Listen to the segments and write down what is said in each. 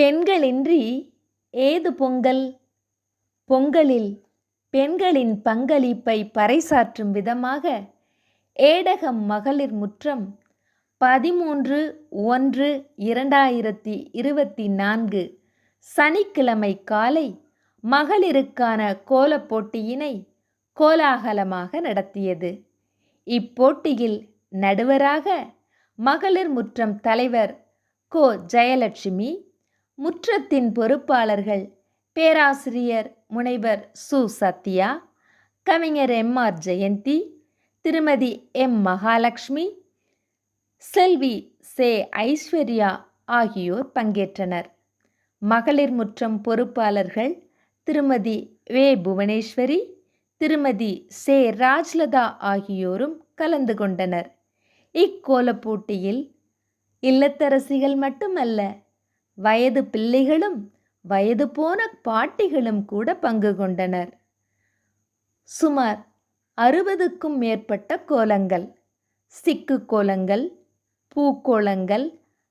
பெண்களின்றி ஏது பொங்கல்? பொங்கலில் பெண்களின் பங்களிப்பை பறைசாற்றும் விதமாக ஏடகம் மகளிர் முற்றம் பதிமூன்று ஒன்று இரண்டாயிரத்தி இருபத்தி நான்கு சனிக்கிழமை காலை மகளிருக்கான கோலப் போட்டியினை கோலாகலமாக நடத்தியது. இப்போட்டியில் நடுவராக மகளிர் முற்றம் தலைவர் கோ. ஜெயலட்சுமி முற்றத்தின் பொறுப்பாளர்கள் பேராசிரியர் முனைவர் சு. சத்யா கவிஞர் எம். ஆர். ஜெயந்தி திருமதி எம். மகாலட்சுமி செல்வி சே. ஐஸ்வர்யா ஆகியோர் பங்கேற்றனர். மகளிர் முற்றம் பொறுப்பாளர்கள் திருமதி வே. புவனேஸ்வரி திருமதி சே. ராஜ்லதா ஆகியோரும் கலந்து கொண்டனர். இக்கோலப் போட்டியில் இல்லத்தரசிகள் மட்டுமல்ல வயது பிள்ளைகளும் வயது போன பாட்டிகளும் கூட பங்கு கொண்டனர். சுமார் அறுபதுக்கும் மேற்பட்ட கோலங்கள் சிக்கு கோலங்கள் பூக்கோலங்கள்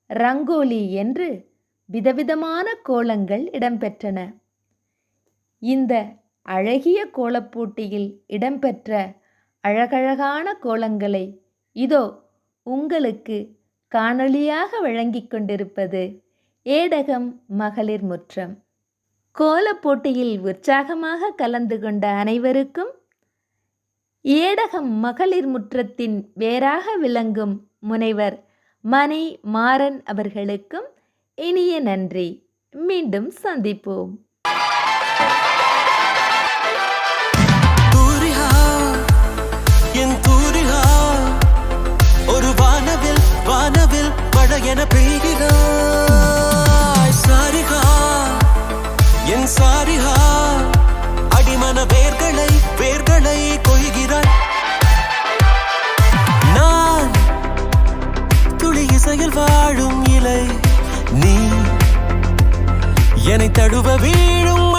ரங்கோலி என்று விதவிதமான கோலங்கள் இடம்பெற்றன. இந்த அழகிய கோலப்போட்டியில் இடம்பெற்ற அழகழகான கோலங்களை இதோ உங்களுக்கு காணொளியாக வழங்கிக் கொண்டிருப்பது ஏடகம் மகளிர் முற்றம். கோலப் போட்டியில் உற்சாகமாக கலந்து கொண்ட அனைவருக்கும் ஏடகம் மகளிர் முற்றத்தின் வேறாக விளங்கும் முனைவர் மணி மாறன் அவர்களுக்கும் இனிய நன்றி. மீண்டும் சந்திப்போம். சாரிஹா. அடிமன வேர்களை வேர்களை கொய்கிறாய். நான் துளி இசையில் வாழும் இலை. நீ என்னை தழுவ வீழும்